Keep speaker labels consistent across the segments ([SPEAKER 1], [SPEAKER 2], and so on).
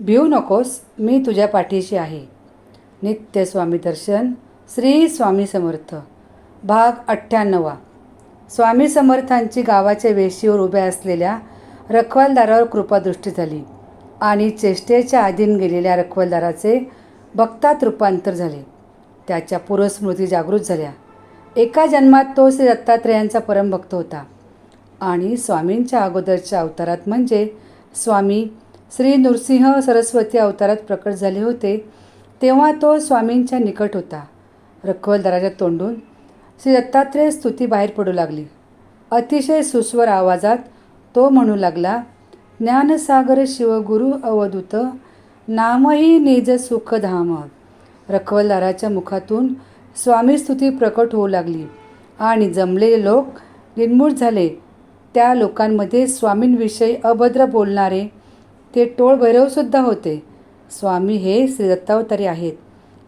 [SPEAKER 1] भिऊ नकोस मी तुझ्या पाठीशी आहे. नित्य स्वामी दर्शन श्री स्वामी समर्थ. भाग अठ्ठ्याण्णवा. स्वामी समर्थांची गावाच्या वेशीवर उभ्या असलेल्या रखवालदारावर कृपादृष्टी झाली आणि चेष्टेच्या अधीन गेलेल्या रखवालदाराचे भक्तात रूपांतर झाले. त्याच्या पूर्वस्मृती जागृत झाल्या. एका जन्मात तो श्री दत्तात्रेयांचा परमभक्त होता आणि स्वामींच्या अगोदरच्या अवतारात म्हणजे स्वामी श्री नृसिंह सरस्वती अवतारात प्रकट झाले होते तेव्हा तो स्वामींच्या निकट होता. रखवलदाराच्या तोंडून श्री दत्तात्रेय स्तुती बाहेर पडू लागली. अतिशय सुस्वर आवाजात तो म्हणू लागला ज्ञानसागर शिवगुरु अवधूत नामही निज सुखधाम. रखवलदाराच्या मुखातून स्वामी स्तुती प्रकट होऊ लागली आणि जमलेले लोक निर्मूळ झाले. त्या लोकांमध्ये स्वामींविषयी अभद्र बोलणारे ते टोळ भैरवसुद्धा होते. स्वामी हे श्री दत्तावतारी आहेत.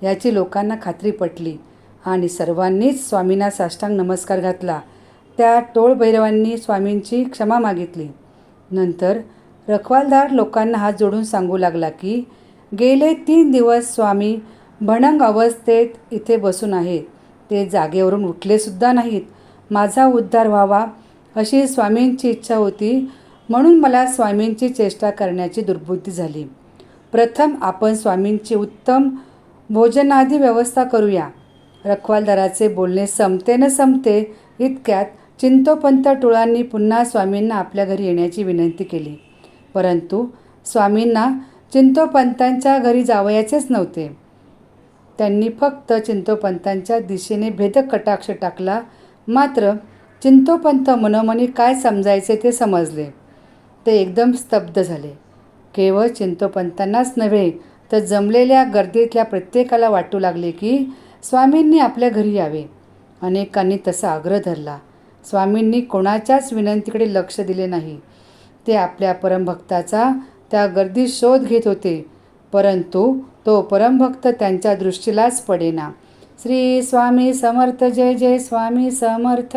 [SPEAKER 1] याची लोकांना खात्री पटली आणि सर्वांनीच स्वामींना साष्टांग नमस्कार घातला. त्या टोळ भैरवांनी स्वामींची क्षमा मागितली. नंतर रखवालदार लोकांना हात जोडून सांगू लागला की गेले तीन दिवस स्वामी भणंग अवस्थेत इथे बसून आहेत. ते जागेवरून उठलेसुद्धा नाहीत. माझा उद्धार व्हावा अशी स्वामींची इच्छा होती म्हणून मला स्वामींची चेष्टा करण्याची दुर्बुद्धी झाली. प्रथम आपण स्वामींची उत्तम भोजनादी व्यवस्था करूया. रखवालदाराचे बोलणे संपते न संपते इतक्यात चिंतोपंत टोळांनी पुन्हा स्वामींना आपल्या घरी येण्याची विनंती केली. परंतु स्वामींना चिंतोपंतांच्या घरी जावयाचेच नव्हते. त्यांनी फक्त चिंतोपंतांच्या दिशेने भेदक कटाक्ष टाकला. मात्र चिंतोपंत मनोमनी काय समजायचे ते समजले. ते एकदम स्तब्ध झाले. केवळ चिंतोपंतांनाच नव्हे तर जमलेल्या गर्दीतल्या प्रत्येकाला वाटू लागले की स्वामींनी आपल्या घरी यावे. अनेकांनी तसा आग्रह धरला. स्वामींनी कोणाच्याच विनंतीकडे लक्ष दिले नाही. ते आपल्या परमभक्ताचा त्या गर्दीत शोध घेत होते. परंतु तो परमभक्त त्यांच्या दृष्टीलाच पडेना. श्री स्वामी समर्थ जय जय स्वामी समर्थ.